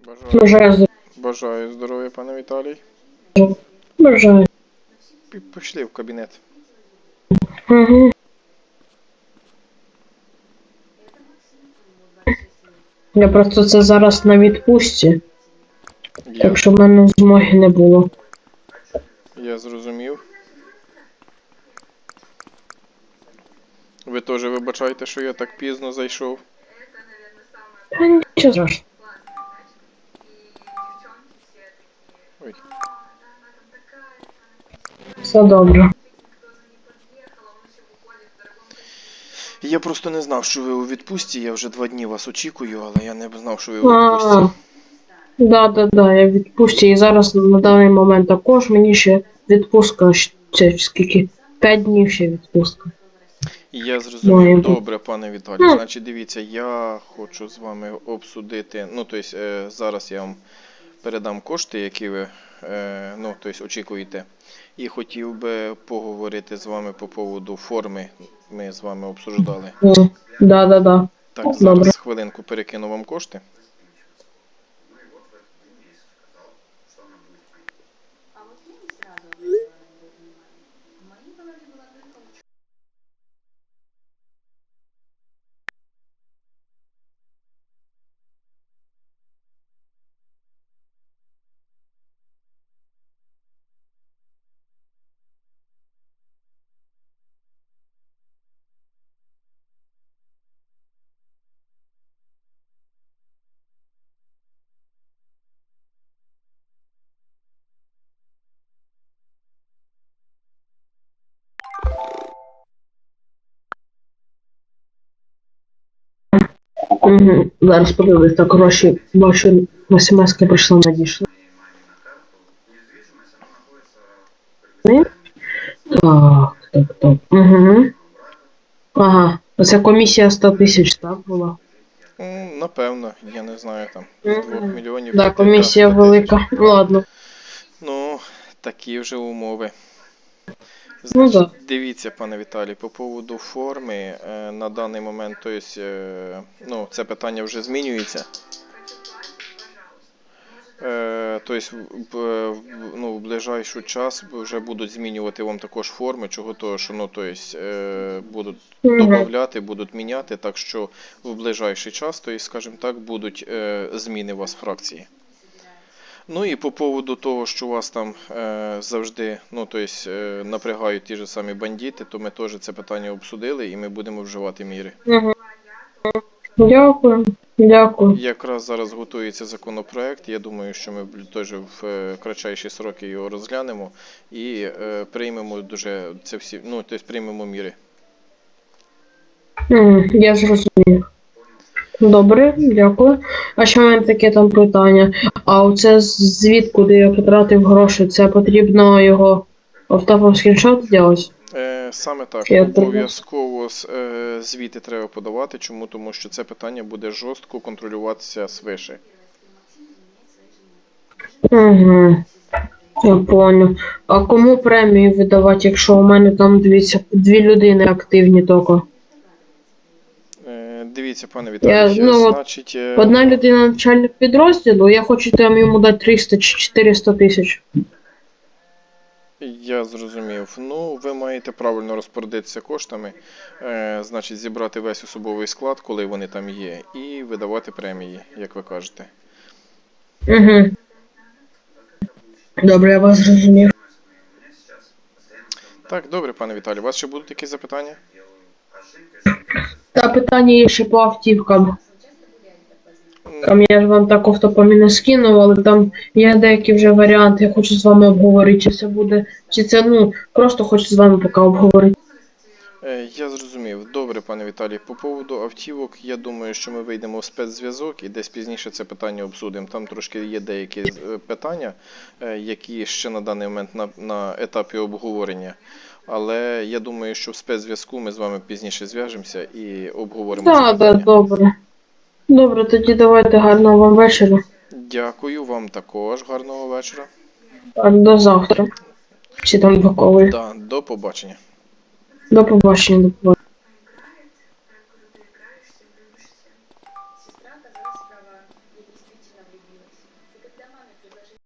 Бажаю, Бажаю здоров'я. бажаю здоров'я, пане Віталій. Бажаю. Пішли в кабінет. Угу. Я просто це зараз на відпустці, Я, так що в мене змоги не було. я зрозумів. Ви теж вибачайте, що я так пізно зайшов. Та нічого страшного. Все добре. Я просто не знав, що ви у відпустці. Я вже два дні вас очікую, але я не знав, що ви у відпустці. да, да, да, я в відпустці і зараз на даний момент також мені ще відпустка ще скільки? П'ять днів ще відпустка. Я зрозумів. Має. Добре, пане Віталій. Ну. Значить, дивіться, я хочу з вами обсудити. Ну, тобто, е, зараз я вам передам кошти, які ви е, ну, тобто, очікуєте. І хотів би поговорити з вами по поводу форми. Ми з вами обсуждали. Да, да, да. Так, Добре. зараз хвилинку перекину вам кошти. Угу. Зараз подивлюсь, так гроші бачу, смс прийшла надійшла. Так, так, так. Угу. Ага. Оце комісія 100 тисяч, так була? М, Напевно, я не знаю там. З 2 Мгм. мільйонів. Да, п'яти комісія та 100 тисяч. велика. Ладно. Ну, такі вже умови. Ну, Значить, дивіться, пане Віталій, по поводу форми е, на даний момент, то есть, ну, це питання вже змінюється. Е, тобто, ну, в ближайший час вже будуть змінювати вам також форми, чого того, що ну, то есть, е, будуть Мгм. додавати, будуть міняти, так що в ближайший час, то есть, скажімо так, будуть зміни у вас в фракції. Ну і по поводу того, що вас там е, завжди ну, то есть, е, напрягають ті ж самі бандити, то ми теж це питання обсудили і ми будемо вживати міри. Угу. Дякую. Дякую. Якраз зараз готується законопроект. Я думаю, що ми теж в е, кратчайші сроки його розглянемо і е, приймемо дуже це всі, ну, тобто приймемо міри. Я зрозумів. Добре, дякую. А ще в мене таке там питання. А оце звіт, куди я потратив гроші, це потрібно його автопом скріншот зробити? Е, Саме так, обов'язково е, звіти треба подавати. Чому? Тому що це питання буде жорстко контролюватися свише. Угу. Я понял. А кому премію видавати, якщо у мене там дивіться, дві людини активні тільки? Дивіться, пане Віталій, Я, ну, значить, е, Одна людина начальник підрозділу, я хочу там йому дати 300 чи 400 тисяч. Я зрозумів. Ну, ви маєте правильно розпорядитися коштами, е, значить, зібрати весь особовий склад, коли вони там є, і видавати премії, як ви кажете. Угу. Добре, я вас зрозумів. Так, добре, пане Віталій, у вас ще будуть якісь запитання? Та питання є ще по автівкам. Там я ж вам так автопомі не скинув, але там є деякі вже варіанти, я хочу з вами обговорити, чи це буде, чи це ну, просто хочу з вами поки обговорити. е, Я зрозумів. Добре, пане Віталій. По поводу автівок, я думаю, що ми вийдемо в спецзв'язок і десь пізніше це питання обсудимо. Там трошки є деякі е, питання, е, які ще на даний момент на, на етапі обговорення. Але я думаю, що в спецзв'язку ми з вами пізніше зв'яжемося і обговоримо. Так, так, добре. Добре, тоді давайте гарного вам вечора. Дякую вам також. Гарного вечора. А До завтра. Чи там до коли. Да, до побачення. До побачення, до побачення.